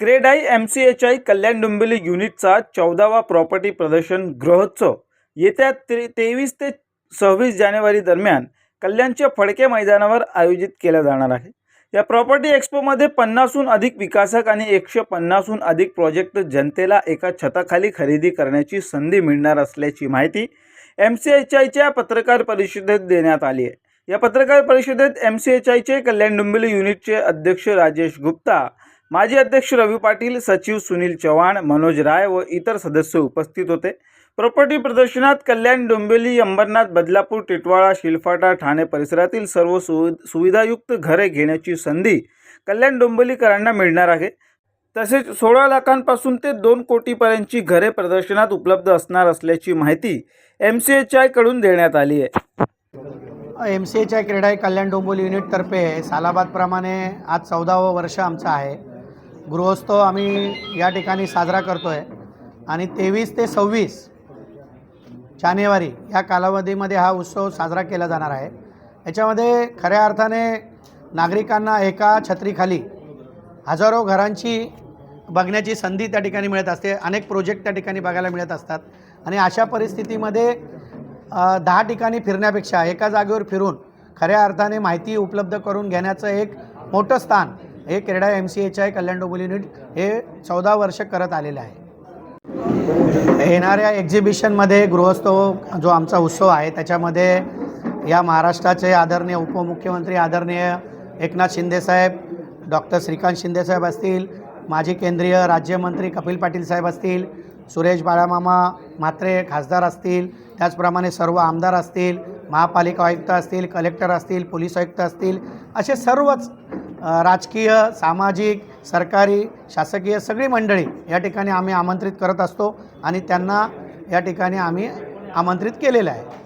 CREDAI M C H I Kalyan Dombivli युनिटचा चौदावा property प्रदर्शन गृहोत्सव येत्या ते तेवीस ते सव्वीस जानेवारी दरम्यान कल्याणच्या फडके मैदानावर आयोजित केला जाणार आहे. या प्रॉपर्टी एक्स्पोमध्ये पन्नासहून अधिक विकासक आणि एकशे पन्नासहून अधिक प्रोजेक्ट जनतेला एका छताखाली खरेदी करण्याची संधी मिळणार असल्याची माहिती एम सी एच आयच्या पत्रकार परिषदेत देण्यात आली आहे. या पत्रकार परिषदेत एम सी एच आयचे कल्याण डोंबिवली युनिटचे अध्यक्ष राजेश गुप्ता माजी अध्यक्ष रवी पाटील सचिव सुनील चव्हाण मनोज राय व इतर सदस्य उपस्थित होते. प्रॉपर्टी प्रदर्शनात कल्याण डोंबिवली अंबरनाथ बदलापूर टिटवाळा शिलफाटा ठाणे परिसरातील सर्व सुवि सुविधायुक्त घरे घेण्याची संधी कल्याण डोंबिवलीकरांना मिळणार आहे. तसेच सोळा लाखांपासून ते दोन कोटीपर्यंतची घरे प्रदर्शनात उपलब्ध असणार असल्याची माहिती एम सी एच आयकडून देण्यात आली आहे. M C H I CREDAI Kalyan Dombivli युनिटतर्फे सालाबादप्रमाणे आज चौदावं वर्ष आमचं आहे. गृहोत्सव आम्ही या ठिकाणी साजरा करतो आहे आणि तेवीस ते सव्वीस जानेवारी या कालावधीमध्ये हा उत्सव साजरा केला जाणार आहे. याच्यामध्ये खऱ्या अर्थाने नागरिकांना एका छत्रीखाली हजारो घरांची बघण्याची संधी त्या ठिकाणी मिळत असते. अनेक प्रोजेक्ट त्या ठिकाणी बघायला मिळत असतात. आणि अशा परिस्थितीमध्ये दहा ठिकाणी फिरण्यापेक्षा एका जागेवर फिरून खऱ्या अर्थाने माहिती उपलब्ध करून घेण्याचं एक मोठं स्थान हे CREDAI M C H I Kalyan Dombivli unit हे चौदा वर्ष करत आलेलं आहे. येणाऱ्या एक्झिबिशनमध्ये गृहस्थव जो आमचा उत्सव आहे त्याच्यामध्ये या महाराष्ट्राचे आदरणीय उपमुख्यमंत्री आदरणीय एकनाथ शिंदेसाहेब डॉक्टर श्रीकांत शिंदेसाहेब असतील माजी केंद्रीय राज्यमंत्री कपिल पाटील साहेब असतील सुरेश बाळामामा म्हात्रे खासदार असतील त्याचप्रमाणे सर्व आमदार असतील महापालिका आयुक्त असतील कलेक्टर असतील पोलीस आयुक्त असतील असे सर्वच राजकीय सामाजिक सरकारी शासकीय सगळी मंडळी या ठिकाणी आम्ही आमंत्रित करत असतो आणि त्यांना या ठिकाणी आम्ही आमंत्रित केलेलं आहे.